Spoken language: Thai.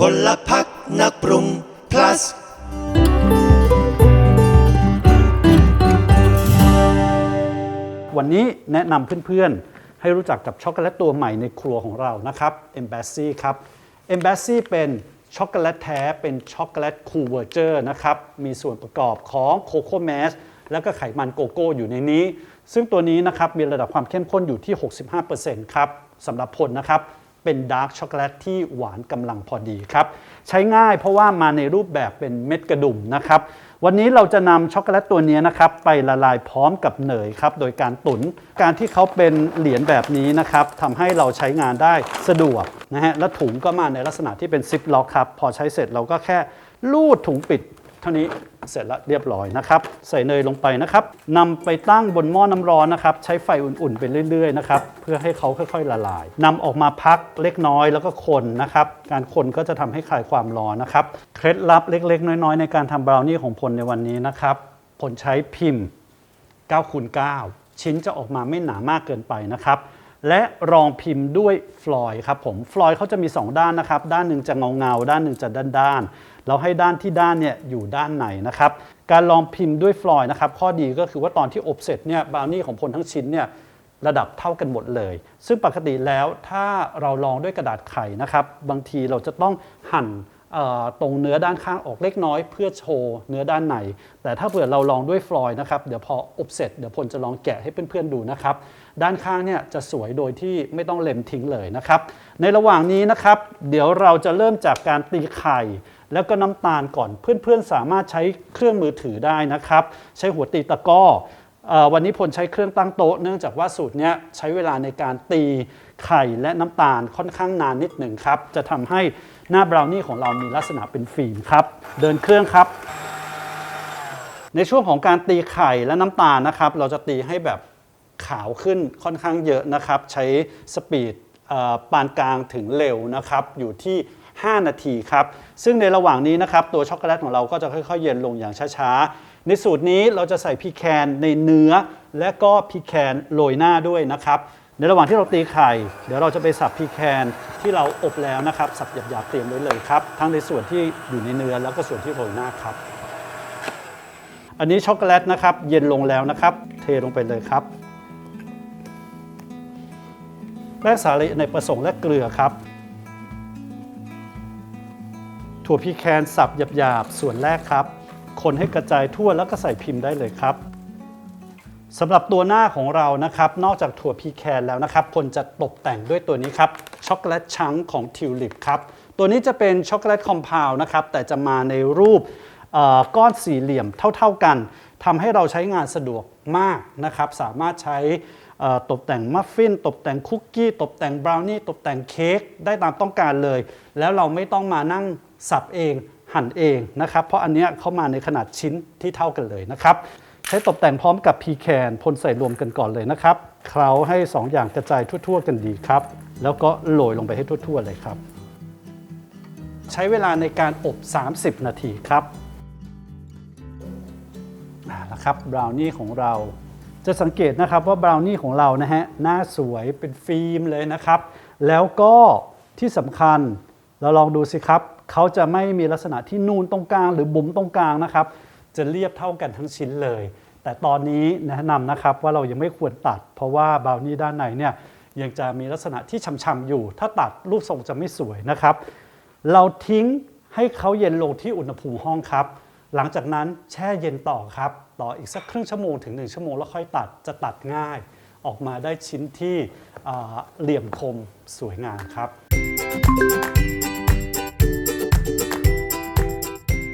พลพักนักปรุง plus วันนี้แนะนำเพื่อนๆ ให้รู้จักกับช็อกโกแลตตัวใหม่ในครัวของเรานะครับ e m b a s s y ครับ e m b a s s y เป็นช็อกโกแลตแท้เป็นช็อกโกแลตคูเวอร์เจอร์นะครับ มีส่วนประกอบของโคโค่แมสแล้วก็ไขมันโกโก้อยู่ในนี้ ซึ่งตัวนี้นะครับมีระดับความเข้มข้นอยู่ที่ 65%ครับสำหรับผลนะครับ เป็นดาร์กช็อกโกแลตที่หวานกำลังพอดีครับ ใช้ง่ายเพราะว่ามาในรูปแบบเป็นเม็ดกระดุมนะครับ วันนี้เราจะนำช็อกโกแลตตัวนี้นะครับ ไปละลายพร้อมกับเนยครับ โดยการตุน การที่เขาเป็นเหรียญแบบนี้นะครับทำให้เราใช้งานได้สะดวกนะฮะและถุงก็มาในลักษณะที่เป็นซิปล็อกครับ พอใช้เสร็จเราก็แค่ลูดถุงปิด ท่านี้เสร็จแล้วเรียบร้อยนะครับ ใส่เนยลงไปนะครับนำไปตั้งบนหม้อน้ำร้อนนะครับ ใช้ไฟอุ่นๆไปเรื่อยๆนะครับเพื่อให้เขาค่อยๆละลายนำออกมาพักเล็กน้อยแล้วก็คนนะครับ การคนก็จะทำให้คลายความร้อนนะครับ เคล็ดลับเล็กๆ น้อยๆ ในการทำบราวนี่ของพลในวันนี้นะครับผลใช้พิมพ์9คูณ9ชิ้นจะออกมาไม่หนามากเกินไปนะครับ และรองพิมพ์ด้วยฟลอยด์ครับผมฟลอยด์เขาจะมี 2 ด้านนะครับ ด้านหนึ่งจะเงาเงาด้านหนึ่งจะด้านด้านเราให้ด้านที่ด้านเนี่ยอยู่ด้านในนะครับ การรองพิมพ์ด้วยฟลอยด์นะครับ ข้อดีก็คือว่าตอนที่อบเสร็จเนี่ยบราวนี่ของพลทั้งชิ้นเนี่ยระดับเท่ากันหมดเลย ซึ่งปกติแล้วถ้าเราลองด้วยกระดาษไขนะครับ บางทีเราจะต้องหั่น ตรงเนื้อด้านข้างออกเล็กน้อยเพื่อโชว์เนื้อด้านใน แต่ถ้าเผื่อเราลองด้วยฟลอยด์นะครับ เดี๋ยวพออบเสร็จเดี๋ยวพลจะลองแกะให้เพื่อนๆดูนะครับ ด้านข้างเนี่ยจะสวยโดยที่ไม่ต้องเล็มทิ้งเลยนะครับ ในระหว่างนี้นะครับ เดี๋ยวเราจะเริ่มจากการตีไข่ แล้วก็น้ำตาลก่อนเพื่อนๆ สามารถใช้เครื่องมือถือได้นะครับ ใช้หัวตีตะก้อวันนี้พลใช้เครื่องตั้งโต๊ะเนื่องจากว่าสูตรเนี้ยใช้เวลาในการตีไข่และน้ำตาลค่อนข้างนานนิดหนึ่งครับ จะทำให้ หน้าบราวนี่ของเรามีลักษณะเป็นฟิล์มครับ เดินเครื่องครับ ในช่วงของการตีไข่และน้ำตาลนะครับ เราจะตีให้แบบขาวขึ้นค่อนข้างเยอะนะครับ ใช้สปีดปานกลางถึงเร็วนะครับ อยู่ที่ 5 นาทีครับ ซึ่งในระหว่างนี้นะครับ ตัวช็อกโกแลตของเราก็จะค่อยๆ เย็นลงอย่างช้าๆ ในสูตรนี้เราจะใส่พีแคนในเนื้อ และก็พีแคนโรยหน้าด้วยนะครับ ในระหว่างที่เราตีไข่ เดี๋ยวเราจะไปสับพีแคน ที่เราอบแล้วนะครับ สับหยาบๆเตรียมไว้เลยครับ ทั้งในส่วนที่อยู่ในเนื้อแล้วก็ส่วนที่โรยหน้าครับ อันนี้ช็อกโกแลตนะครับ เย็นลงแล้วนะครับ เทลงไปเลยครับแป้งสาลีในประสงค์และเกลือครับ ถั่วพีแคนสับหยาบๆส่วนแรกครับ คนให้กระจายทั่วแล้วก็ใส่พิมพ์ได้เลยครับ สำหรับตัวหน้าของเรานะครับ นอกจากถั่วพีแคนแล้วนะครับพลจะตกแต่งด้วยตัวนี้ครับช็อกโกแลตชังของทิวลิปครับ ตัวนี้จะเป็นช็อกโกแลตคอมเพลนะครับ แต่จะมาในรูปก้อนสี่เหลี่ยมเท่าๆกันทำให้เราใช้งานสะดวกมากนะครับ สามารถใช้ตกแต่งมัฟฟิน ตกแต่งคุกกี้ ตกแต่งบราวนี่ ตกแต่งเค้กได้ตามต้องการเลย แล้วเราไม่ต้องมานั่งสับเองหั่นเองนะครับ เพราะอันเนี้ยเขามาในขนาดชิ้นที่เท่ากันเลยนะครับ ใช้ตกแต่งพร้อมกับพีแคนพ่นใส่รวมกันก่อนเลยนะครับเคล้าให้ 2 อย่างกระจายทั่ว ๆ กันดีครับ แล้วก็โรยลงไปให้ทั่ว ๆ เลยครับ ใช้เวลาในการอบ 30 นาทีครับเอาละครับบราวนี่ของเราจะสังเกตนะครับว่าบราวนี่ของเรานะฮะหน้าสวยเป็นฟิล์มเลยนะครับ แล้วก็ที่สำคัญเราลองดูสิครับ เขาจะไม่มีลักษณะที่นูนตรงกลาง หรือบุ๋มตรงกลางนะครับ จะเรียบเท่ากันทั้งชิ้นเลย แต่ตอนนี้แนะนำนะครับว่าเรายังไม่ควรตัด เพราะว่าบราวนี่ด้านในเนี่ยยังจะมีลักษณะที่ฉ่ำๆอยู่ ถ้าตัดรูปทรงจะไม่สวยนะครับ เราทิ้งให้เขาเย็นลงที่อุณหภูมิห้องครับ หลังจากนั้นแช่เย็นต่อครับ ต่ออีกสักครึ่งชั่วโมงถึง 1 ชั่วโมงแล้วค่อยตัดจะตัดง่าย ออกมาได้ชิ้นที่เหลี่ยมคมสวยงามครับ